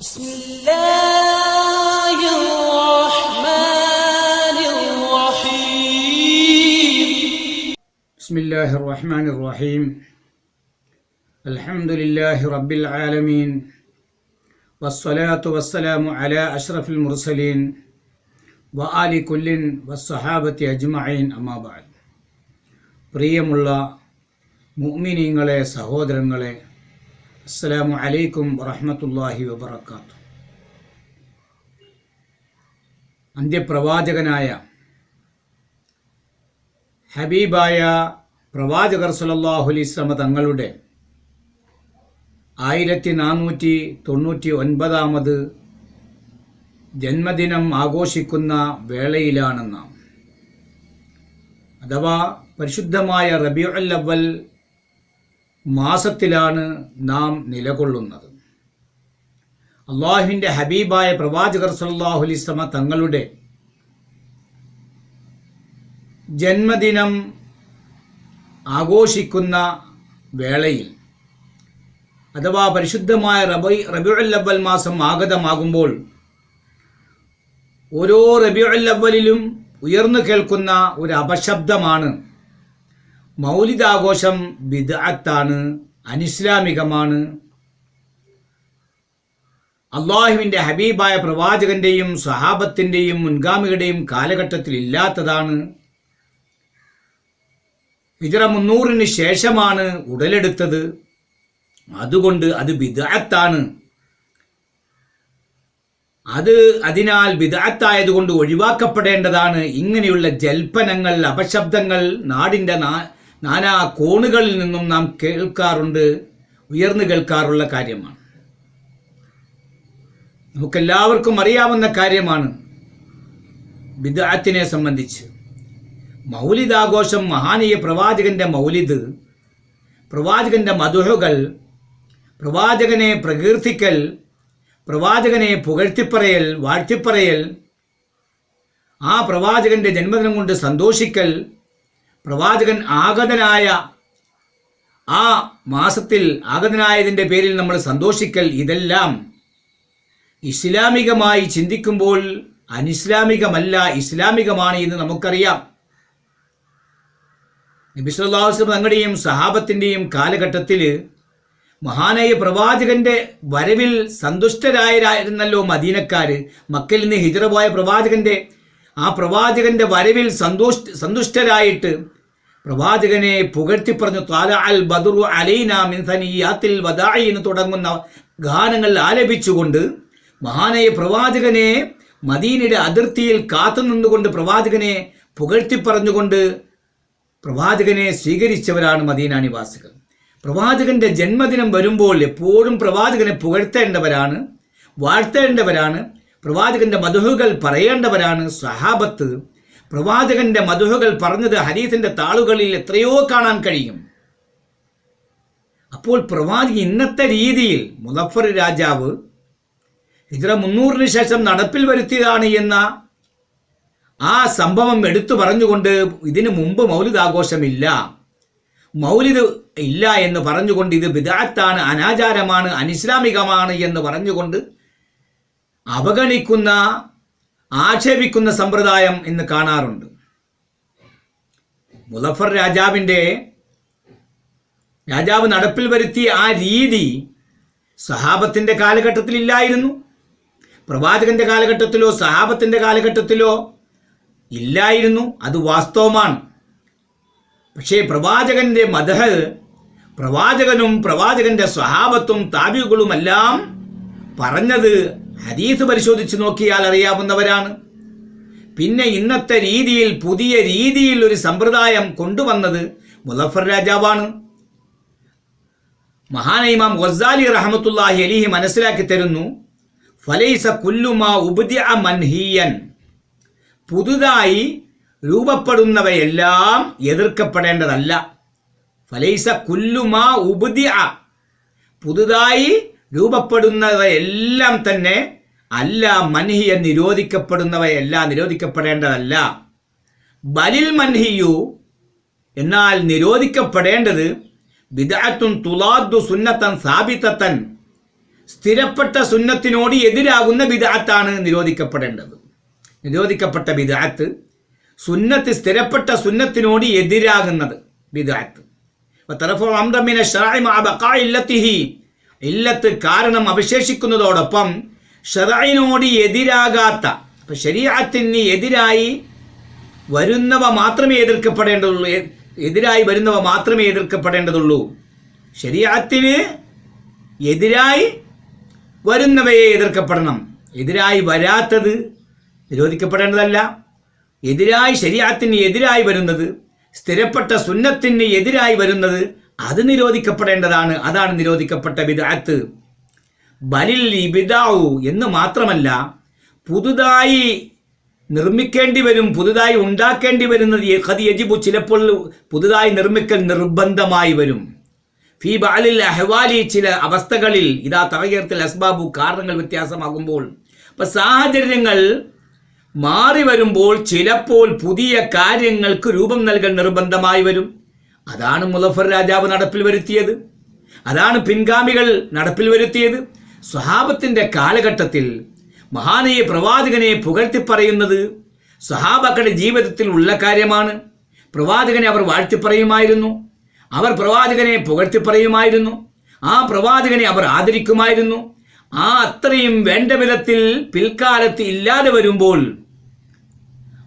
بسم الله الرحمن الرحيم بسم الله الرحمن الرحيم الحمد لله رب العالمين والصلاة والسلام على أشرف المرسلين وآل كل والصحابة أجمعين أما بعد പ്രിയമുള്ള മുഅ്മിനീങ്ങളെ സഹോദരങ്ങളെ അസ്സലാമു അലൈക്കും വറഹമത്തല്ലാഹി വബറകാത്തു. അന്ത്യപ്രവാചകനായ ഹബീബായ പ്രവാചകർ സല്ലല്ലാഹു അലൈഹി വസല്ലമ തങ്ങളുടെ ആയിരത്തി നാനൂറ്റി തൊണ്ണൂറ്റി ഒൻപതാമത് ജന്മദിനം ആഘോഷിക്കുന്ന വേളയിലാണ് അഥവാ പരിശുദ്ധമായ റബിയുൽ അവൽ മാസത്തിലാണ് നാം നിലകൊള്ളുന്നത്. അള്ളാഹുവിന്റെ ഹബീബായ പ്രവാചകർ സല്ലാഹു അലൈഹി വസല്ലമ തങ്ങളുടെ ജന്മദിനം ആഘോഷിക്കുന്ന വേളയിൽ അഥവാ പരിശുദ്ധമായ റബി റബിയുൽ അവൽ മാസം ആഗതമാകുമ്പോൾ ഓരോ റബിയുൽ അവലിലും ഉയർന്നു കേൾക്കുന്ന ഒരു അപശബ്ദമാണ് മൗലിദാഘോഷം ബിദ്അത്താണ് അനിസ്ലാമികമാണ്. അള്ളാഹുവിന്റെ ഹബീബായ പ്രവാചകന്റെയും സഹാബത്തിന്റെയും മുൻഗാമികളുടെയും കാലഘട്ടത്തിൽ ഇല്ലാത്തതാണ്. ഹിജറ മുന്നൂറിന് ശേഷമാണ് ഉടലെടുത്തത്. അതുകൊണ്ട് അത് ബിദ്അത്താണ്. അത് അതിനാൽ ബിദഅത്തായതുകൊണ്ട് ഒഴിവാക്കപ്പെടേണ്ടതാണ്. ഇങ്ങനെയുള്ള ജൽപ്പനങ്ങൾ അപശബ്ദങ്ങൾ നാടിന്റെ നാനാ കോണുകളിൽ നിന്നും നാം കേൾക്കാറുണ്ട് ഉയർന്നു കേൾക്കാറുള്ള കാര്യമാണ്. നമുക്കെല്ലാവർക്കും അറിയാവുന്ന കാര്യമാണ് ബിദാത്തിനെ സംബന്ധിച്ച്. മൗലിദാഘോഷം മഹാനീയ പ്രവാചകന്റെ മൗലിദ് പ്രവാചകന്റെ മധുഹകൾ പ്രവാചകനെ പ്രകീർത്തിക്കൽ പ്രവാചകനെ പുകഴ്ത്തിപ്പറയൽ വാഴ്ത്തിപ്പറയൽ ആ പ്രവാചകന്റെ ജന്മദിനം കൊണ്ട് സന്തോഷിക്കൽ പ്രവാചകൻ ആഗതനായ ആ മാസത്തിൽ ആഗതനായതിന്റെ പേരിൽ നമ്മൾ സന്തോഷിക്കൽ ഇതെല്ലാം ഇസ്ലാമികമായി ചിന്തിക്കുമ്പോൾ അനിസ്ലാമികമല്ല ഇസ്ലാമികമാണ് എന്ന് നമുക്കറിയാം. നബിസ്വല്ലാസ്ലം തങ്ങളുടെയും സഹാബത്തിന്റെയും കാലഘട്ടത്തിൽ മഹാനായ പ്രവാചകന്റെ വരവിൽ സന്തുഷ്ടരായിരുന്നല്ലോ മദീനക്കാര്. മക്കയിൽ നിന്ന് ഹിജറ പോയ പ്രവാചകന്റെ ആ പ്രവാചകന്റെ വരവിൽ സന്തോഷ് സന്തുഷ്ടരായിട്ട് പ്രവാചകനെ പുകഴ്ത്തി പറഞ്ഞു താല അൽ ബദുറു അലൈന മിൻസനിയാത്തിൽ വദായി എന്ന് തുടങ്ങുന്ന ഗാനങ്ങൾ ആലപിച്ചുകൊണ്ട് മഹാനായ പ്രവാചകനെ മദീനയുടെ അതിർത്തിയിൽ കാത്തു നിന്നുകൊണ്ട് പ്രവാചകനെ പുകഴ്ത്തി പറഞ്ഞുകൊണ്ട് പ്രവാചകനെ സ്വീകരിച്ചവരാണ് മദീന നിവാസികൾ. പ്രവാചകന്റെ ജന്മദിനം വരുമ്പോൾ എപ്പോഴും പ്രവാചകനെ പുകഴ്ത്തേണ്ടവരാണ് വാഴ്ത്തേണ്ടവരാണ് പ്രവാചകന്റെ മധുഹുകൾ പറയേണ്ടവരാണ് സഹാബത്ത് പ്രവാചകന്റെ മധുഹകൾ പറഞ്ഞത് ഹരീസിന്റെ താളുകളിൽ എത്രയോ കാണാൻ കഴിയും. അപ്പോൾ പ്രവാചകൻ ഇന്നത്തെ രീതിയിൽ മുലഫർ രാജാവ് ഹിജ്റ മുന്നൂറിന് ശേഷം നടപ്പിൽ വരുത്തിയതാണ് എന്ന ആ സംഭവം എടുത്തു പറഞ്ഞുകൊണ്ട് ഇതിനു മുമ്പ് മൗലിദ് ആഘോഷമില്ല മൗലിദ് ഇല്ല എന്ന് പറഞ്ഞുകൊണ്ട് ഇത് ബിദാത്താണ് അനാചാരമാണ് അനിസ്ലാമികമാണ് എന്ന് പറഞ്ഞുകൊണ്ട് അവഗണിക്കുന്ന ആക്ഷേപിക്കുന്ന സമ്പ്രദായം ഇന്ന് കാണാറുണ്ട്. മുലഫർ രാജാവിന്റെ രാജാവ് നടപ്പിൽ വരുത്തിയ ആ രീതി സഹാബത്തിന്റെ കാലഘട്ടത്തിൽ ഇല്ലായിരുന്നു. പ്രവാചകന്റെ കാലഘട്ടത്തിലോ സഹാബത്തിന്റെ കാലഘട്ടത്തിലോ ഇല്ലായിരുന്നു. അത് വാസ്തവമാണ്. പക്ഷേ പ്രവാചകന്റെ മതഹ് പ്രവാചകനും പ്രവാചകന്റെ സ്വഹാബത്തും താബികളുമെല്ലാം പറഞ്ഞത് ഹദീസ് പരിശോധിച്ച് നോക്കിയാൽ അറിയാവുന്നവരാണ്. പിന്നെ ഇന്നത്തെ രീതിയിൽ പുതിയ രീതിയിൽ ഒരു സമ്പ്രദായം കൊണ്ടുവന്നത് മുലഫർ രാജാവാണ്. മഹാനൈമാം ഗസാലി റഹമത്തുല്ലാഹി അലിഹി മനസ്സിലാക്കി തരുന്നു ഫലൈസ കുല്ലുമാ ഉപദ്യ മൻഹീയൻ. പുതുതായി രൂപപ്പെടുന്നവയെല്ലാം എതിർക്കപ്പെടേണ്ടതല്ല. ഫലൈസ കുല്ലുമാ ഉപദ്യ പുതുതായി രൂപപ്പെടുന്നവയെല്ലാം തന്നെ അല്ല മൻഹിയ നിരോധിക്കപ്പെടുന്നവയെല്ലാം നിരോധിക്കപ്പെടേണ്ടതല്ല. ബലിൽ മൻഹിയു എന്നാൽ നിരോധിക്കപ്പെടേണ്ടത് വിദാത്തും തുലാദ്ദു സുന്നത്തൻ സാബിത്തത്തൻ സ്ഥിരപ്പെട്ട സുന്നത്തിനോട് എതിരാകുന്ന ബിദാത്താണ് നിരോധിക്കപ്പെടേണ്ടത്. നിരോധിക്കപ്പെട്ട ബിദാത്ത് സുന്നത്ത് സ്ഥിരപ്പെട്ട സുന്നത്തിനോട് എതിരാകുന്നത് ബിദാത്ത് ഇല്ലത്ത് കാരണം അവശേഷിക്കുന്നതോടൊപ്പം ഷറൈനോട് എതിരാകാത്ത അപ്പൊ ശരീരത്തിന് എതിരായി വരുന്നവ മാത്രമേ എതിർക്കപ്പെടേണ്ടതുള്ളൂ എതിരായി വരുന്നവ മാത്രമേ എതിർക്കപ്പെടേണ്ടതുള്ളൂ. ശരീരത്തിന് എതിരായി വരുന്നവയെ എതിർക്കപ്പെടണം. എതിരായി വരാത്തത് നിരോധിക്കപ്പെടേണ്ടതല്ല. എതിരായി ശരീരത്തിന് എതിരായി വരുന്നത് സ്ഥിരപ്പെട്ട സുന്നത്തിന് എതിരായി വരുന്നത് അത് നിരോധിക്കപ്പെടേണ്ടതാണ്. അതാണ് നിരോധിക്കപ്പെട്ട വിദാത്ത് ബലിൽ ഇബിദാവു എന്ന് മാത്രമല്ല പുതുതായി നിർമ്മിക്കേണ്ടി വരും പുതുതായി ഉണ്ടാക്കേണ്ടി വരുന്നത് ഖദ് യജിബു ചിലപ്പോൾ പുതുതായി നിർമ്മിക്കൽ നിർബന്ധമായി വരും. ഫി ബാലിൽ അഹ്വാലി ചില അവസ്ഥകളിൽ ഇതാ തവകീർത്തിൽ അസ്ബാബു കാരണങ്ങൾ വ്യത്യാസമാകുമ്പോൾ അപ്പൊ സാഹചര്യങ്ങൾ മാറി വരുമ്പോൾ ചിലപ്പോൾ പുതിയ കാര്യങ്ങൾക്ക് രൂപം നൽകൽ നിർബന്ധമായി വരും. അതാണ് മുലഫർ രാജാവ് നടപ്പിൽ വരുത്തിയത്. അതാണ് പിൻഗാമികൾ നടപ്പിൽ വരുത്തിയത്. സ്വഹാബത്തിന്റെ കാലഘട്ടത്തിൽ മഹാനയെ പ്രവാചകനെ പുകഴ്ത്തി പറയുന്നത് സ്വഹാബക്കളുടെ ജീവിതത്തിൽ ഉള്ള കാര്യമാണ്. പ്രവാചകനെ അവർ വാഴ്ത്തി പറയുമായിരുന്നു. അവർ പ്രവാചകനെ പുകഴ്ത്തി പറയുമായിരുന്നു. ആ പ്രവാചകനെ അവർ ആദരിക്കുമായിരുന്നു. ആ അത്രയും വേണ്ട വിധത്തിൽ പിൽക്കാലത്ത് ഇല്ലാതെ വരുമ്പോൾ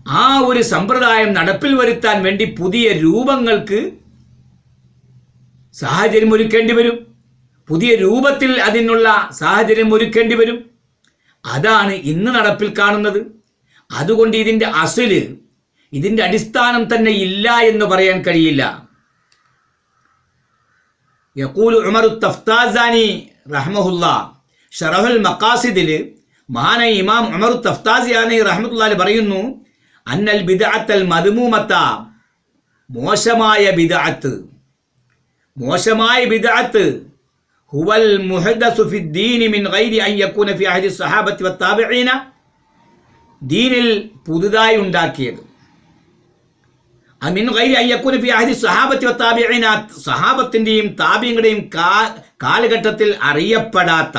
ആ ഒരു സമ്പ്രദായം നടപ്പിൽ വരുത്താൻ വേണ്ടി പുതിയ രൂപങ്ങൾക്ക് സാഹചര്യം ഒരുക്കേണ്ടി വരും പുതിയ രൂപത്തിൽ അതിനുള്ള സാഹചര്യം ഒരുക്കേണ്ടി വരും അതാണ് ഇന്ന് നടപ്പിൽ കാണുന്നത്. അതുകൊണ്ട് ഇതിന്റെ അസൽ ഇതിന്റെ അടിസ്ഥാനം തന്നെ ഇല്ല എന്ന് പറയാൻ കഴിയില്ല. ഇമാം പറയുന്നു അന്നൽ ബിദഅത്തൽ മദ്മൂമത്ത മോശമായ ബിദഅത്ത്. മോശമായ ബിദഅത്ത്. ഹുവൽ മിൻ ഗൈരി അൻ യകൂന ഫി അഹദി സ്വഹാബത്തി വത്താബിഈന ദീനിൽ പുതുതായി ഉണ്ടാക്കിയത്. അമിൻ ഗൈരി അൻ യകൂന ഫി അഹദി സ്വഹാബത്തി വത്താബിഈന സ്വഹാബത്തിന്റെയും താബിഈങ്ങളുടെയും കാലഘട്ടത്തിൽ അറിയപ്പെടാത്ത.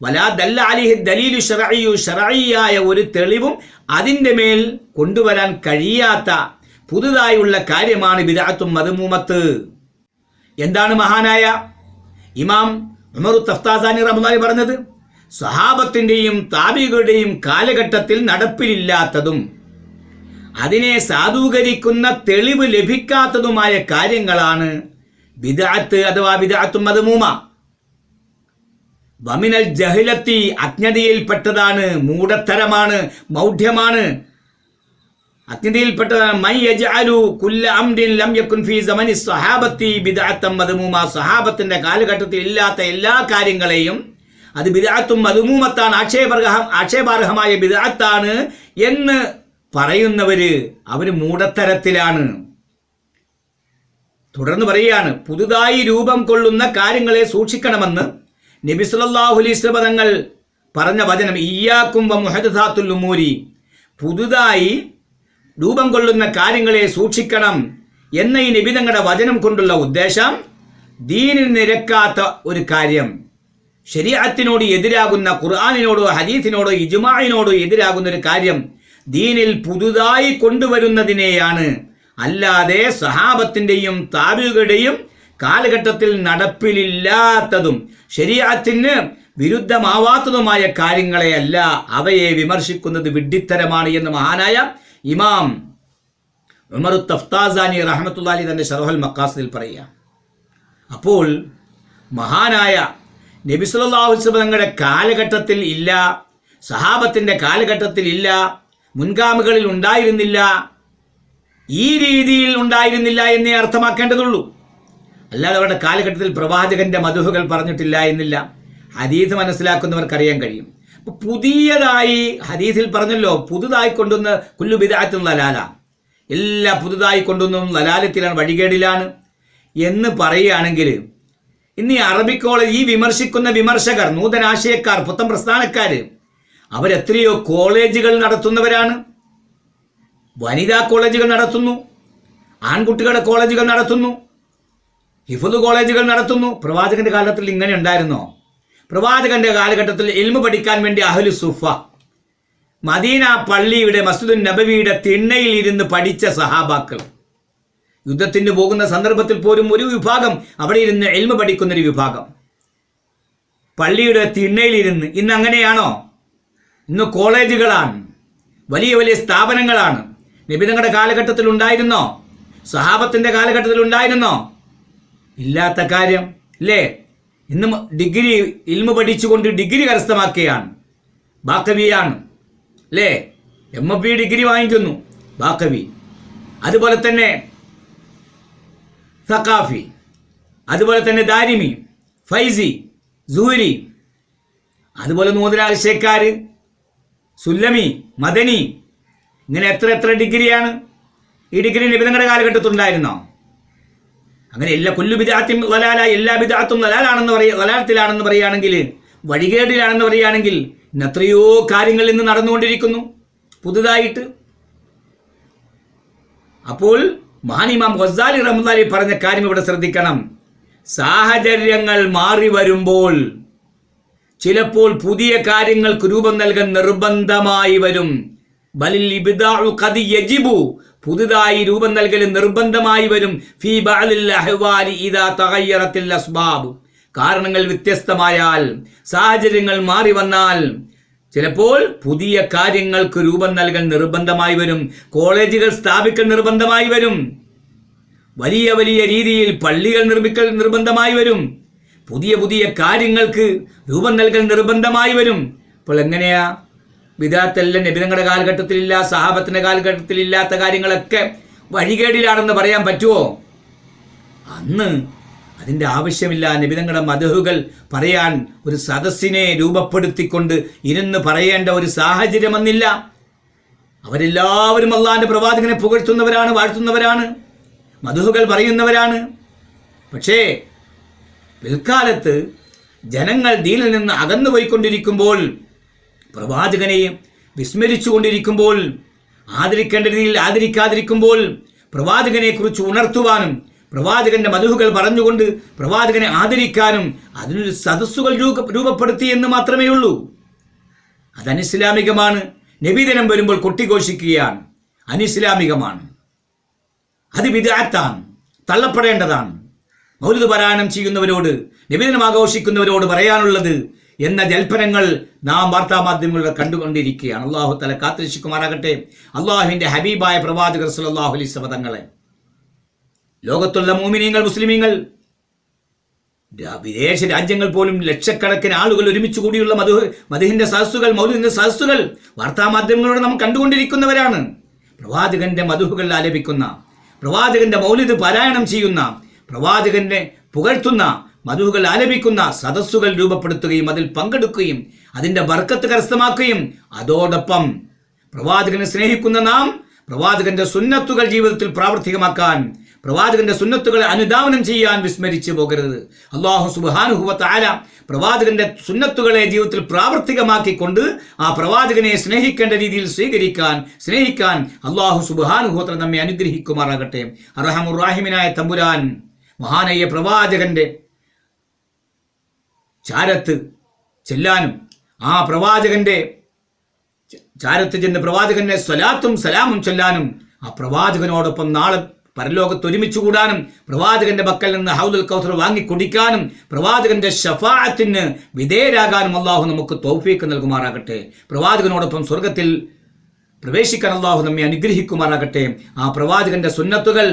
വലാ ദല്ല അലിഹി ദലീലു ഷറഇയു ഷറഇയായ ഒരു തെളിവും അതിന്റെ മേൽ കൊണ്ടുവരാൻ കഴിയാത്ത പുതുതായുള്ള കാര്യമാണ് ബിദഅത്തും മദ്മൂമത്ത്. എന്താണ് മഹാനായ ഇമാം ഉമറു തഫ്താസാനി റഹ്മാനി പറഞ്ഞത്? സ്വഹാബത്തിന്റെയും താബികളുടെയും കാലഘട്ടത്തിൽ നടപ്പിലില്ലാത്തതും അതിനെ സാധൂകരിക്കുന്ന തെളിവ് ലഭിക്കാത്തതുമായ കാര്യങ്ങളാണ് വിദാത്ത് അഥവാ ബിദഅത്തും മതമൂമ വമിനൽ ജഹിലത്തി അജ്ഞതയിൽപ്പെട്ടതാണ് മൂഢത്തരമാണ് മൗഢ്യമാണ്. അജ്ഞതയിൽപ്പെട്ടതാണ് മൈ കുല്ല യകുൻ ഫീ മദ്മൂമ. സഹാബത്തിന്റെ കാലഘട്ടത്തിൽ ഇല്ലാത്ത എല്ലാ കാര്യങ്ങളെയും അത് ബിദഅത്തും മദ്മൂമത്താണ് ആക്ഷേപർഹം ആക്ഷേപാർഹമായ ബിദഅത്താണ് എന്ന് പറയുന്നവര് അവർ മൂടത്തരത്തിലാണ്. തുടർന്ന് പറയുകയാണ് പുതുതായി രൂപം കൊള്ളുന്ന കാര്യങ്ങളെ സൂക്ഷിക്കണമെന്ന് നബി സല്ലല്ലാഹു അലൈഹി തങ്ങൾ പറഞ്ഞ വചനം ഇയ്യാക്കും വ മുഹദസാത്തുൽ പുതുതായി രൂപം കൊള്ളുന്ന കാര്യങ്ങളെ സൂക്ഷിക്കണം എന്ന ഈ നിബിതങ്ങളുടെ വചനം കൊണ്ടുള്ള ഉദ്ദേശം ദീനിൽ നിരക്കാത്ത ഒരു കാര്യം. ശരീരത്തിനോട് എതിരാകുന്ന ഖുർആാനിനോടോ ഹദീസിനോടോ ഇജുമായിനോടോ എതിരാകുന്ന ഒരു കാര്യം ദീനിൽ പുതുതായി കൊണ്ടുവരുന്നതിനെയാണ്. അല്ലാതെ സഹാബത്തിന്റെയും താബികളുടെയും കാലഘട്ടത്തിൽ നടപ്പിലില്ലാത്തതും ശരീരത്തിന് വിരുദ്ധമാവാത്തതുമായ കാര്യങ്ങളെയല്ല അവയെ വിമർശിക്കുന്നത് വിഡ്ഢിത്തരമാണ് എന്ന് മഹാനായ ഇമാം ഉമർ തഫ്താസാനി റഹ്മത്തുല്ലാലി തന്നെ ഷറഹുൽ മക്കാസിൽ പറയുക. അപ്പോൾ മഹാനായ നബി സല്ലല്ലാഹു അലൈഹി വസല്ലം തങ്ങളുടെ കാലഘട്ടത്തിൽ ഇല്ല സഹാബത്തിന്റെ കാലഘട്ടത്തിൽ ഇല്ല മുൻഗാമികളിൽ ഉണ്ടായിരുന്നില്ല ഈ രീതിയിൽ ഉണ്ടായിരുന്നില്ല എന്നേ അർത്ഥമാക്കേണ്ടതുള്ളൂ. അല്ലാതെ അവരുടെ കാലഘട്ടത്തിൽ പ്രവാചകന്റെ മധുഹുകൾ പറഞ്ഞിട്ടില്ല എന്നില്ല. അതീത് മനസ്സിലാക്കുന്നവർക്കറിയാൻ കഴിയും. പുതിയതായി ഹദീസിൽ പറഞ്ഞല്ലോ പുതുതായി കൊണ്ടുവന്ന കുല്ലു ലലാല എല്ലാ പുതുതായി കൊണ്ടുവന്നതും ലലാലത്തിലാണ് വഴികേടിലാണ്. എന്ന് പറയുകയാണെങ്കിൽ ഇന്ന് ഈ അറബിക്കോളേജ് ഈ വിമർശിക്കുന്ന വിമർശകർ നൂതനാശയക്കാർ പുത്തൻ പ്രസ്ഥാനക്കാർ അവരെത്രയോ കോളേജുകൾ നടത്തുന്നവരാണ്. വനിതാ കോളേജുകൾ നടത്തുന്നു. ആൺകുട്ടികളുടെ കോളേജുകൾ നടത്തുന്നു. ഹിഫുദ് കോളേജുകൾ നടത്തുന്നു. പ്രവാചകന്റെ കാലത്തിൽ ഇങ്ങനെ ഉണ്ടായിരുന്നോ? പ്രവാചകന്റെ കാലഘട്ടത്തിൽ ഇൽമ പഠിക്കാൻ വേണ്ടി അഹ്ലു സുഫ. മദീന പള്ളിയുടെ മസ്ജിദുൻ നബവിയുടെ തിണ്ണയിൽ ഇരുന്ന് പഠിച്ച സഹാബാക്കൾ. യുദ്ധത്തിന് പോകുന്ന സന്ദർഭത്തിൽ പോലും ഒരു വിഭാഗം അവിടെ ഇരുന്ന് എൽമ പഠിക്കുന്ന ഒരു വിഭാഗം. പള്ളിയുടെ തിണ്ണയിലിരുന്ന് ഇന്ന് അങ്ങനെയാണോ? ഇന്ന് കോളേജുകളാണ് വലിയ വലിയ സ്ഥാപനങ്ങളാണ്. നിബിതങ്ങളുടെ കാലഘട്ടത്തിൽ ഉണ്ടായിരുന്നോ? സഹാബത്തിന്റെ കാലഘട്ടത്തിൽ ഉണ്ടായിരുന്നോ? ഇല്ലാത്ത കാര്യം അല്ലേ? ഇന്ന് ഡിഗ്രി ഇൽമ പഠിച്ചുകൊണ്ട് ഡിഗ്രി കരസ്ഥമാക്കുകയാണ് ബാക്കവിയാണ്. അല്ലേ? എം എഫ് ബി ഡിഗ്രി വാങ്ങിക്കുന്നു ബാക്കവി. അതുപോലെ തന്നെ സക്കാഫി അതുപോലെ തന്നെ ദാരിമി ഫൈസി സൂരി അതുപോലെ നൂതനാശയക്കാർ സുല്ലമി മദനി. ഇങ്ങനെ എത്ര എത്ര ഡിഗ്രിയാണ്? ഈ ഡിഗ്രി നിബിധങ്ങളുടെ കാലഘട്ടത്തിൽ ഉണ്ടായിരുന്നോ അങ്ങനെ എല്ലാ കൊല്ലു വിദാത്തും വലാല എല്ലാ വിദാത്തും വലാലാണെന്ന് പറയ വലാലത്തിലാണെന്ന് പറയുകയാണെങ്കിൽ വഴികേടിലാണെന്ന് പറയുകയാണെങ്കിൽ ഇന്ന് എത്രയോ കാര്യങ്ങൾ ഇന്ന് നടന്നുകൊണ്ടിരിക്കുന്നു. പുതുതായിട്ട്. അപ്പോൾ മഹാനിമാം ഗസാലി റഹ്മാലി പറഞ്ഞ കാര്യം ഇവിടെ ശ്രദ്ധിക്കണം. സാഹചര്യങ്ങൾ മാറി വരുമ്പോൾ ചിലപ്പോൾ പുതിയ കാര്യങ്ങൾക്ക് രൂപം നൽകാൻ നിർബന്ധമായി വരും. ബലിൽ പുതുതായി രൂപം നൽകൽ നിർബന്ധമായി വരും. ഫീ അസ്ബാബ്. കാരണങ്ങൾ വ്യത്യസ്തമായാൽ സാഹചര്യങ്ങൾ മാറി വന്നാൽ ചിലപ്പോൾ പുതിയ കാര്യങ്ങൾക്ക് രൂപം നൽകൽ നിർബന്ധമായി വരും. കോളേജുകൾ സ്ഥാപിക്കൽ നിർബന്ധമായി വരും. വലിയ വലിയ രീതിയിൽ പള്ളികൾ നിർമ്മിക്കൽ നിർബന്ധമായി വരും. പുതിയ പുതിയ കാര്യങ്ങൾക്ക് രൂപം നൽകൽ നിർബന്ധമായി വരും. അപ്പോൾ എങ്ങനെയാ? വിദാത്തെല്ലാം നബിതങ്ങളുടെ കാലഘട്ടത്തിലില്ല സഹാബത്തിന്റെ കാലഘട്ടത്തിലില്ലാത്ത കാര്യങ്ങളൊക്കെ വഴികേടിലാണെന്ന് പറയാൻ പറ്റുമോ അന്ന് അതിന്റെ ആവശ്യമില്ല. നിബിതങ്ങളുടെ മധുഹുകൾ പറയാൻ ഒരു സദസ്സിനെ രൂപപ്പെടുത്തിക്കൊണ്ട് ഇരുന്ന് പറയേണ്ട ഒരു സാഹചര്യം അന്നില്ല. അവരെല്ലാവരും അള്ളാന്റെ പ്രവാചകനെ പുകഴ്ത്തുന്നവരാണ് വാഴ്ത്തുന്നവരാണ് മധുഹുകൾ പറയുന്നവരാണ്. പക്ഷേ പിൽക്കാലത്ത് ജനങ്ങൾ ദീനിൽ നിന്ന് അകന്നു പോയിക്കൊണ്ടിരിക്കുമ്പോൾ പ്രവാചകനെയും വിസ്മരിച്ചുകൊണ്ടിരിക്കുമ്പോൾ ആദരിക്കേണ്ട രീതിയിൽ ആദരിക്കാതിരിക്കുമ്പോൾ പ്രവാചകനെ കുറിച്ച് ഉണർത്തുവാനും പ്രവാചകന്റെ മധുഹുകൾ പറഞ്ഞുകൊണ്ട് പ്രവാചകനെ ആദരിക്കാനും അതിനൊരു സദസ്സുകൾ രൂപ രൂപപ്പെടുത്തി എന്ന് മാത്രമേ ഉള്ളൂ. അത് അനിസ്ലാമികമാണ് നബിദിനം വരുമ്പോൾ കൊട്ടിഘോഷിക്കുകയാണ്. അനിസ്ലാമികമാണ്. അത് വിദാത്താണ് തള്ളപ്പെടേണ്ടതാണ്. മൗലിക പാരായണം ചെയ്യുന്നവരോട് നിബിദിനം ആഘോഷിക്കുന്നവരോട് പറയാനുള്ളത് എന്ന ജൽപ്പനങ്ങൾ നാം വാർത്താ വാർത്താമാധ്യമങ്ങളിലൂടെ കണ്ടുകൊണ്ടിരിക്കുകയാണ്. അള്ളാഹു തല കാത്തിരിശിക്കുമാറാകട്ടെ അള്ളാഹുവിന്റെ ഹബീബായ പ്രവാചകർ സല്ലല്ലാഹു അലൈഹി വസല്ലമകളെ ലോകത്തുള്ള മോമിനിയങ്ങൾ മുസ്ലിമീങ്ങൾ വിദേശ രാജ്യങ്ങൾ പോലും ലക്ഷക്കണക്കിന് ആളുകൾ ഒരുമിച്ച് കൂടിയുള്ള മധു മധുഹിന്റെ സദസ്സുകൾ മൗലിന്റെ സദസ്സുകൾ വാർത്താമാധ്യമങ്ങളോട് നാം കണ്ടുകൊണ്ടിരിക്കുന്നവരാണ്. പ്രവാചകന്റെ മധുഹുകൾ ആലപിക്കുന്ന പ്രവാചകന്റെ മൗലിത് പാരായണം ചെയ്യുന്ന പ്രവാചകന്റെ പുകഴ്ത്തുന്ന മധുഹുകൾ ആലപിക്കുന്ന സദസ്സുകൾ രൂപപ്പെടുത്തുകയും അതിൽ പങ്കെടുക്കുകയും അതിന്റെ വർക്കത്ത് കരസ്ഥമാക്കുകയും അതോടൊപ്പം പ്രവാചകനെ സ്നേഹിക്കുന്ന നാം പ്രവാചകന്റെ സുന്നത്തുകൾ ജീവിതത്തിൽ പ്രാവർത്തികമാക്കാൻ പ്രവാചകന്റെ സുന്നത്തുകളെ അനുധാവനം ചെയ്യാൻ വിസ്മരിച്ചു പോകരുത്. അള്ളാഹു സുബാനുഹുവത്ത് ആല പ്രവാചകന്റെ സുന്നത്തുകളെ ജീവിതത്തിൽ പ്രാവർത്തികമാക്കിക്കൊണ്ട് ആ പ്രവാചകനെ സ്നേഹിക്കേണ്ട രീതിയിൽ സ്വീകരിക്കാൻ സ്നേഹിക്കാൻ അള്ളാഹു സുബാനുഹുവത്ര നമ്മെ അനുഗ്രഹിക്കുമാറാകട്ടെ. അറഹമുറാഹിമിനായ തമ്പുരാൻ മഹാനയ്യ പ്രവാചകന്റെ ചാരത്ത് ചെല്ലാനും ആ പ്രവാചകന്റെ ചാരത്ത് ചെന്ന് പ്രവാചകന്റെ സ്വലാത്തും സലാമും ചൊല്ലാനും ആ പ്രവാചകനോടൊപ്പം നാളെ പരലോകത്ത് ഒരുമിച്ച് കൂടാനും പ്രവാചകന്റെ പക്കൽ നിന്ന് ഹൗദുൽ കൗസർ വാങ്ങി കുടിക്കാനും പ്രവാചകന്റെ ഷഫാത്തിന് വിധേയരാകാനും അള്ളാഹു നമുക്ക് തൗഫീക്ക് നൽകുമാറാകട്ടെ. പ്രവാചകനോടൊപ്പം സ്വർഗത്തിൽ പ്രവേശിക്കാൻ അള്ളാഹു നമ്മെ അനുഗ്രഹിക്കുമാറാകട്ടെ. ആ പ്രവാചകന്റെ സുന്നത്തുകൾ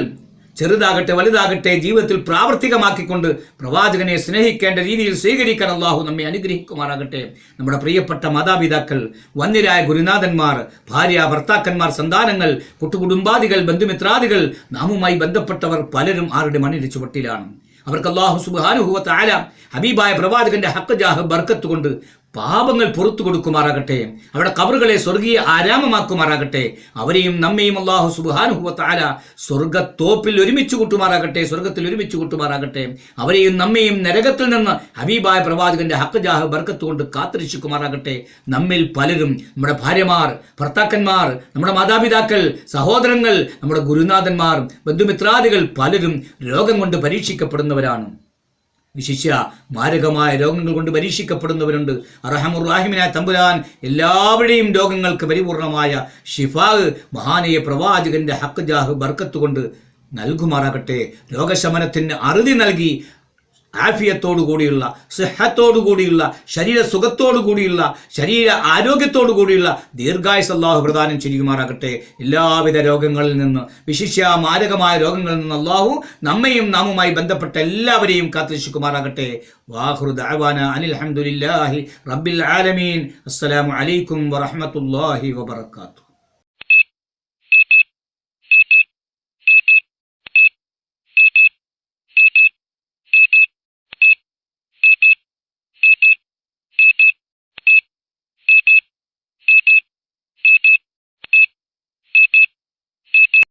ചെറുതാകട്ടെ വലുതാകട്ടെ ജീവിതത്തിൽ പ്രാവർത്തികമാക്കിക്കൊണ്ട് പ്രവാചകനെ സ്നേഹിക്കേണ്ട രീതിയിൽ സ്വീകരിക്കാൻ അള്ളാഹു നമ്മെ അനുഗ്രഹിക്കുമാറാകട്ടെ. നമ്മുടെ പ്രിയപ്പെട്ട മാതാപിതാക്കൾ വന്യരായ ഗുരുനാഥന്മാർ ഭാര്യ ഭർത്താക്കന്മാർ സന്താനങ്ങൾ കുട്ടുകുടുംബാദികൾ ബന്ധുമിത്രാദികൾ നാമുമായി ബന്ധപ്പെട്ടവർ പലരും ആരുടെ മണ്ണിന് ചുവട്ടിലാണ്. അവർക്ക് അള്ളാഹു സുബാനുഹുവത്ത് ആല ഹബീബായ പ്രവാചകന്റെ ഹക്ക് ജാഹ് ബർക്കത്ത് കൊണ്ട് പാപങ്ങൾ പുറത്തു കൊടുക്കുമാറാകട്ടെ. അവിടെ കബറുകളെ സ്വർഗീയ ആരാമമാക്കുമാറാകട്ടെ. അവരെയും നമ്മയും അള്ളാഹു സുബാനുഹുവത്ത് ആല സ്വർഗത്തോപ്പിൽ ഒരുമിച്ച് കൂട്ടുമാറാകട്ടെ സ്വർഗത്തിൽ ഒരുമിച്ച് കൂട്ടുമാറാകട്ടെ. അവരെയും നമ്മയും നരകത്തിൽ നിന്ന് ഹബീബായ പ്രവാചകന്റെ ഹക്കജാഹ് ബർക്കത്ത് കൊണ്ട് കാത്തിരിച്ചുമാറാകട്ടെ. നമ്മിൽ പലരും നമ്മുടെ ഭാര്യമാർ ഭർത്താക്കന്മാർ നമ്മുടെ മാതാപിതാക്കൾ സഹോദരങ്ങൾ നമ്മുടെ ഗുരുനാഥന്മാർ ബന്ധുമിത്രാദികൾ പലരും രോഗം കൊണ്ട് പരീക്ഷിക്കപ്പെടുന്നവരാണ്. വിശിഷ്യ മാരകമായ രോഗങ്ങൾ കൊണ്ട് പരീക്ഷിക്കപ്പെടുന്നവരുണ്ട്. അറഹമുറാഹിമിനായ തമ്പുരാൻ എല്ലാവരുടെയും രോഗങ്ങൾക്ക് പരിപൂർണമായ ഷിഫാഹ് മഹാനീയ പ്രവാചകന്റെ ഹക്ക് ജാഹ് ബർക്കത്ത് കൊണ്ട് നൽകുമാറാകട്ടെ. രോഗശമനത്തിന് അറുതി നൽകി ആഫിയത്തോടു കൂടിയുള്ള സിഹത്തോടു കൂടിയുള്ള ശരീര സുഖത്തോടു കൂടിയുള്ള ശരീര ആരോഗ്യത്തോടു കൂടിയുള്ള ദീർഘായുസ് അള്ളാഹു പ്രദാനം ചെയ്യുമാറാകട്ടെ. എല്ലാവിധ രോഗങ്ങളിൽ നിന്ന് വിശിഷ്യ മാരകമായ രോഗങ്ങളിൽ നിന്ന് അള്ളാഹു നമ്മയും നാമുമായി ബന്ധപ്പെട്ട എല്ലാവരെയും കാത്തുരക്ഷിക്കുമാറാകട്ടെ. വാഹുർ ദഅവാന അനിൽ റബ്ബിൽ ആലമീൻ. അസ്സലാമു അലൈക്കും വറഹ്മത്തുള്ളാഹി വബറകാതുഹു.